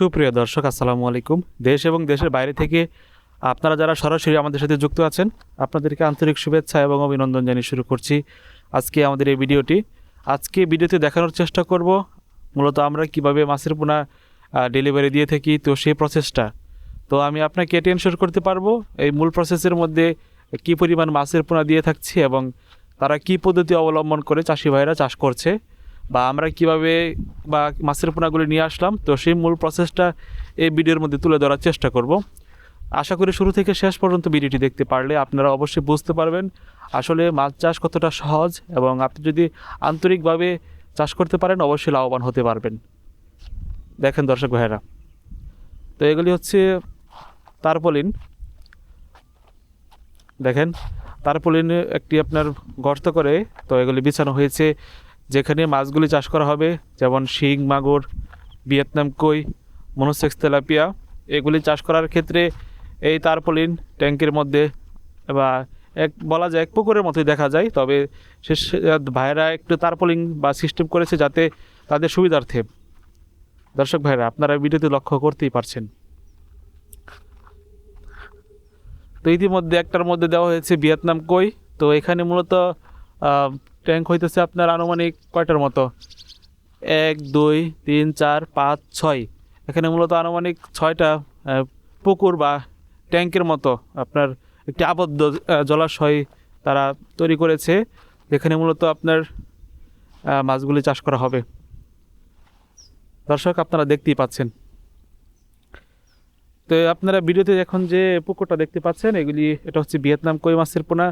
সুপ্রিয় দর্শক, আসসালামু আলাইকুম। দেশ এবং দেশের বাইরে থেকে আপনারা যারা সরাসরি আমাদের সাথে যুক্ত আছেন, আপনাদেরকে আন্তরিক শুভেচ্ছা এবং অভিনন্দন জানিয়ে শুরু করছি আজকে আমাদের এই ভিডিওটি। আজকে ভিডিওতে দেখানোর চেষ্টা করব মূলত আমরা কীভাবে মাছের পোনা ডেলিভারি দিয়ে থাকি, তো সেই প্রসেসটা তো আমি আপনাকে এটি এনশোর করতে পারব, এই মূল প্রসেসের মধ্যে কী পরিমাণ মাছের পোনা দিয়ে থাকছি এবং তারা কী পদ্ধতি অবলম্বন করে চাষি ভাইরা চাষ করছে। বা আমরা কীভাবে বা মাছের পোনাগুলি নিয়ে আসলাম, তো সেই মূল প্রসেসটা এই ভিডিওর মধ্যে তুলে ধরার চেষ্টা করব। আশা করি শুরু থেকে শেষ পর্যন্ত ভিডিওটি দেখতে পারলে আপনারা অবশ্যই বুঝতে পারবেন আসলে মাছ চাষ কতটা সহজ এবং আপনি যদি আন্তরিকভাবে চাষ করতে পারেন, অবশ্যই লাভবান হতে পারবেন। দেখেন দর্শক ভাইয়েরা, তো এগুলি হচ্ছে তারপলিন। দেখেন, তারপলিন একটি আপনার গর্ত করে, তো এগুলি বিছানো হয়েছে যেখানে মাছগুলি চাষ করা হবে, যেমন শিং, মাগুর, ভিয়েতনাম কই, মনোসেক্স তেলাপিয়া, এগুলি চাষ করার ক্ষেত্রে এই তারপলিন ট্যাঙ্কের মধ্যে বা এক, বলা যায় এক পুকুরের মতোই দেখা যায়। তবে সে ভাইরা একটু তারপলিং বা সিস্টেম করেছে যাতে তাদের সুবিধার্থে। দর্শক ভাইরা, আপনারা ভিডিওতে লক্ষ্য করতেই পারছেন। তো ইতিমধ্যে একটার মধ্যে দেওয়া হয়েছে ভিয়েতনাম কই। তো এখানে মূলত ট্যাঙ্ক হইতেছে আপনার আনুমানিক কয়টার মতো? এক, দুই, তিন, চার, পাঁচ, ছয়। এখানে মূলত আনুমানিক ছয়টা পুকুর বা ট্যাঙ্কের মতো আপনার একটি আবদ্ধ জলাশয় তারা তৈরি করেছে। যেখানে মূলত আপনার মাছগুলি চাষ করা হবে। দর্শক, আপনারা দেখতেই পাচ্ছেন। তো আপনারা ভিডিওতে এখন যে পুকুরটা দেখতে পাচ্ছেন, এগুলি, এটা হচ্ছে ভিয়েতনাম কই মাছের পোনা।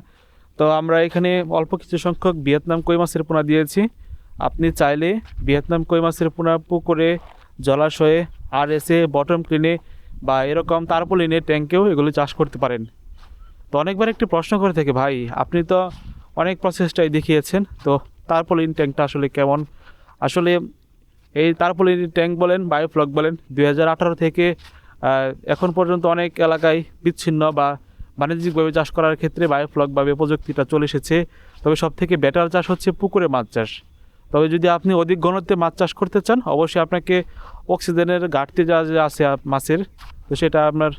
তো আমরা এখানে অল্প কিছু সংখ্যক ভিয়েতনাম কই মাছের পোনা দিয়েছি। আপনি চাইলে ভিয়েতনাম কই মাছের পোনা পুকুরে জলাশয়ে আর এসে বটম ক্লিনে বা এরকম তারপলিনে ট্যাঙ্কেও এগুলি চাষ করতে পারেন। তো অনেকবার একটি প্রশ্ন করে থাকে, ভাই, আপনি তো অনেক প্রসেসটাই দেখিয়েছেন, তো তারপলিন ট্যাঙ্কটা আসলে কেমন? আসলে এই তারপলিন ট্যাঙ্ক বলেন, বায়োফ্লক বলেন দু হাজার আঠারো থেকে এখন পর্যন্ত অনেক এলাকায় বিচ্ছিন্ন বা বাণিজ্যিকভাবে চাষ করার ক্ষেত্রে বায়োফ্লকভাবে প্রযুক্তিটা চলে এসেছে। তবে সব থেকে বেটার চাষ হচ্ছে পুকুরে মাছ চাষ। তবে যদি আপনি অধিক ঘনত্বে মাছ চাষ করতে চান, অবশ্যই আপনাকে অক্সিজেনের ঘাটতি যা যা আছে মাছের, তো সেটা আপনার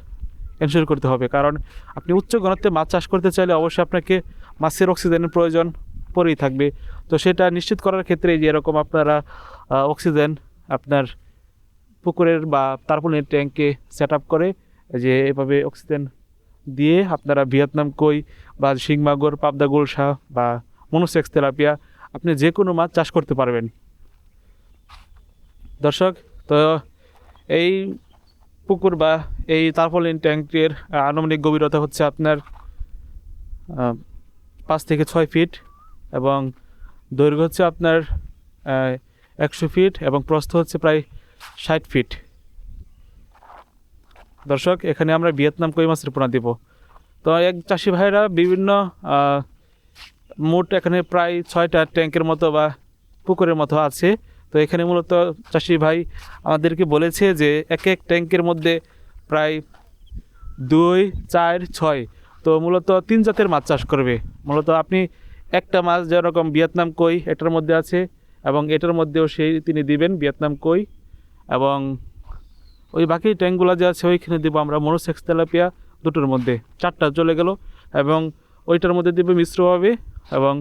এনশোর করতে হবে। কারণ আপনি উচ্চ ঘনত্বে মাছ চাষ করতে চাইলে অবশ্যই আপনাকে মাছের অক্সিজেনের প্রয়োজন পড়েই থাকবে। তো সেটা নিশ্চিত করার ক্ষেত্রে যে এরকম আপনারা অক্সিজেন আপনার পুকুরের বা তারপরের ট্যাঙ্কে সেট আপ করে, যে এভাবে অক্সিজেন দিয়ে আপনারা ভিয়েতনাম কই বা শিংমাগর পাবদা গোলসা বা মনোসেক্স তেলাপিয়া আপনি যে কোনো মাছ চাষ করতে পারবেন। দর্শক তো এই পুকুর বা এই তারপলিন ট্যাঙ্কের আহ, আনুমানিক গভীরতা হচ্ছে আপনার পাঁচ থেকে ছয় ফিট এবং দৈর্ঘ্য হচ্ছে আপনার একশো ফিট এবং প্রস্থ হচ্ছে প্রায় ষাট ফিট। দর্শক, এখানে আমরা ভিয়েতনাম কই মাছের পোনা দিব। তো এক চাষি ভাইরা বিভিন্ন মোট এখানে প্রায় ছয়টা ট্যাঙ্কের মতো বা পুকুরের মতো আছে। তো এখানে মূলত চাষি ভাই আমাদেরকে বলেছে যে এক এক ট্যাঙ্কের মধ্যে প্রায় দুই, চার, ছয়, তো মূলত তিন জাতের মাছ চাষ করবে। মূলত আপনি একটা মাছ যেরকম ভিয়েতনাম কই, এটার মধ্যে আছে এবং এটার মধ্যেও সেই তিনি দিবেন ভিয়েতনাম কই এবং ওই বাকি ট্যাঙ্কগুলো যে আছে ওইখানে দেবো আমরা। মনোসেক্স তেলাপিয়া দুটোর মধ্যে। চারটা চলে গেল এবং ওইটার মধ্যে দিবে মিশ্রভাবে এবং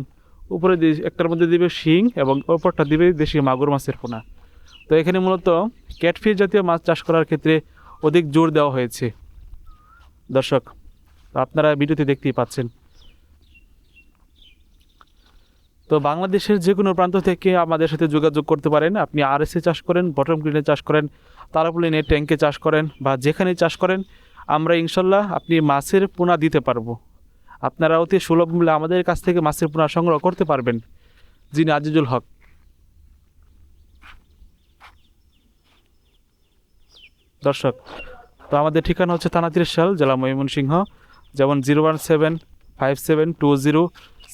উপরে একটার মধ্যে দিবে শিং এবং ওপরটা দিবে দেশি মাগুর মাছের পোনা। তো এখানে মূলত ক্যাটফিশ জাতীয় মাছ চাষ করার ক্ষেত্রে অধিক জোর দেওয়া হয়েছে। দর্শক, আপনারা ভিডিওতে দেখতেই পাচ্ছেন। তো বাংলাদেশের যে কোনো প্রান্ত থেকে আমাদের সাথে যোগাযোগ করতে পারেন। আপনি আর আরএসএ চাষ করেন বটম গ্রিনে চাষ করেন তারাপুলিনে ট্যাঙ্কে চাষ করেন বা যেখানে চাষ করেন, আমরা ইনশাল্লাহ আপনি মাছের পোনা দিতে পারব। আপনারা অতি সুলভ মূল্যে আমাদের কাছ থেকে মাছের পোনা সংগ্রহ করতে পারবেন। যিনি আজিজুল হক। দর্শক, তো আমাদের ঠিকানা হচ্ছে থানা সাল জেলা ময়মনসিংহ, যেমন zero one seven five seven two zero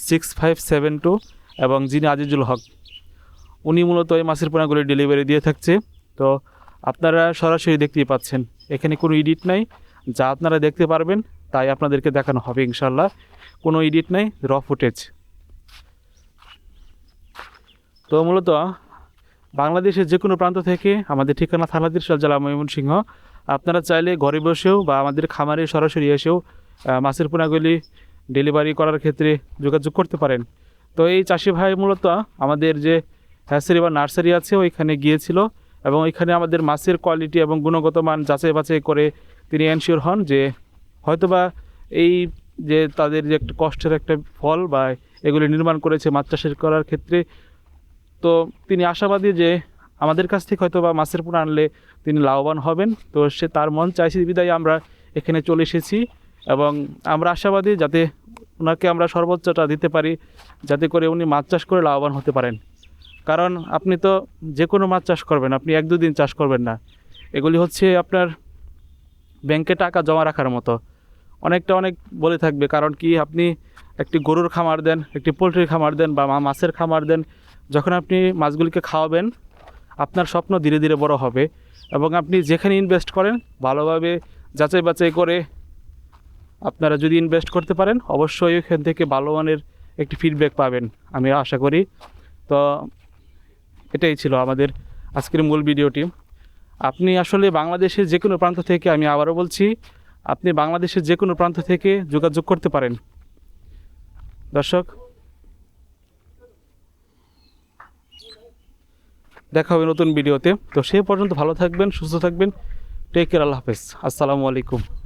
six five seven two এবং যিনি আজিজুল হক, উনি মূলত এই মাছের পোনাগুলি ডেলিভারি দিয়ে থাকছে। তো আপনারা সরাসরি দেখতেই পাচ্ছেন, এখানে কোনো এডিট নাই। যা আপনারা দেখতে পারবেন, তাই আপনাদেরকে দেখানো হবে ইনশাল্লাহ কোনো এডিট নাই র ফুটেজ তো মূলত বাংলাদেশের যে কোনো প্রান্ত থেকে আমাদের ঠিকানা থানা তিরশাল জেলা ময়মনসিংহ। আপনারা চাইলে ঘরে বসেও বা আমাদের খামারে সরাসরি এসেও মাছের পোনাগুলি ডেলিভারি করার ক্ষেত্রে যোগাযোগ করতে পারেন। তো এই চাষি ভাই মূলত আমাদের যে হ্যাসারি বা নার্সারি আছে, ওইখানে গিয়েছিল এবং ওইখানে আমাদের মাছের কোয়ালিটি এবং গুণগত মান যাচাই বাছাই করে তিনি এনশিওর হন যে হয়তোবা এই যে তাদের যে একটা কষ্টের একটা ফল বা এগুলি নির্মাণ করেছে মাছ চাষের করার ক্ষেত্রে, তো তিনি আশাবাদী যে আমাদের কাছ থেকে হয়তো বা মাছের পোনা আনলে তিনি লাভবান হবেন। তো সে তার মন চাইছে, বিদায় আমরা এখানে চলে এসেছি এবং আমরা আশাবাদী যাতে ওনাকে আমরা সর্বোচ্চটা দিতে পারি যাতে করে উনি মাছ চাষ করে লাভবান হতে পারেন। কারণ আপনি তো যে কোনো মাছ চাষ করবেন, আপনি এক দুদিন চাষ করবেন না। এগুলি হচ্ছে আপনার ব্যাংকে টাকা জমা রাখার মতো। অনেকটা অনেক বলে থাকবে, কারণ কি আপনি একটি গরুর খামার দেন, একটি পোলট্রির খামার দেন বা মাছের খামার দেন, যখন আপনি মাছগুলিকে খাওয়াবেন, আপনার স্বপ্ন ধীরে ধীরে বড় হবে এবং আপনি যেখানে ইনভেস্ট করেন, ভালোভাবে যাচাই বাছাই করে আপনারা যদি ইনভেস্ট করতে পারেন, অবশ্যই ওইখান থেকে ভালো মানের একটি ফিডব্যাক পাবেন, আমি আশা করি। তো, এটাই ছিল আমাদের আজকের মূল ভিডিওটি। আপনি আসলে বাংলাদেশের যে কোনো প্রান্ত থেকে, আমি আবারও বলছি, আপনি বাংলাদেশের যে কোনো প্রান্ত থেকে যোগাযোগ করতে পারেন। দর্শক, দেখা হবে নতুন ভিডিওতে। তো সে পর্যন্ত ভালো থাকবেন, সুস্থ থাকবেন। টেক কেয়ার আল্লাহ হাফেজ। আসসালামু আলাইকুম।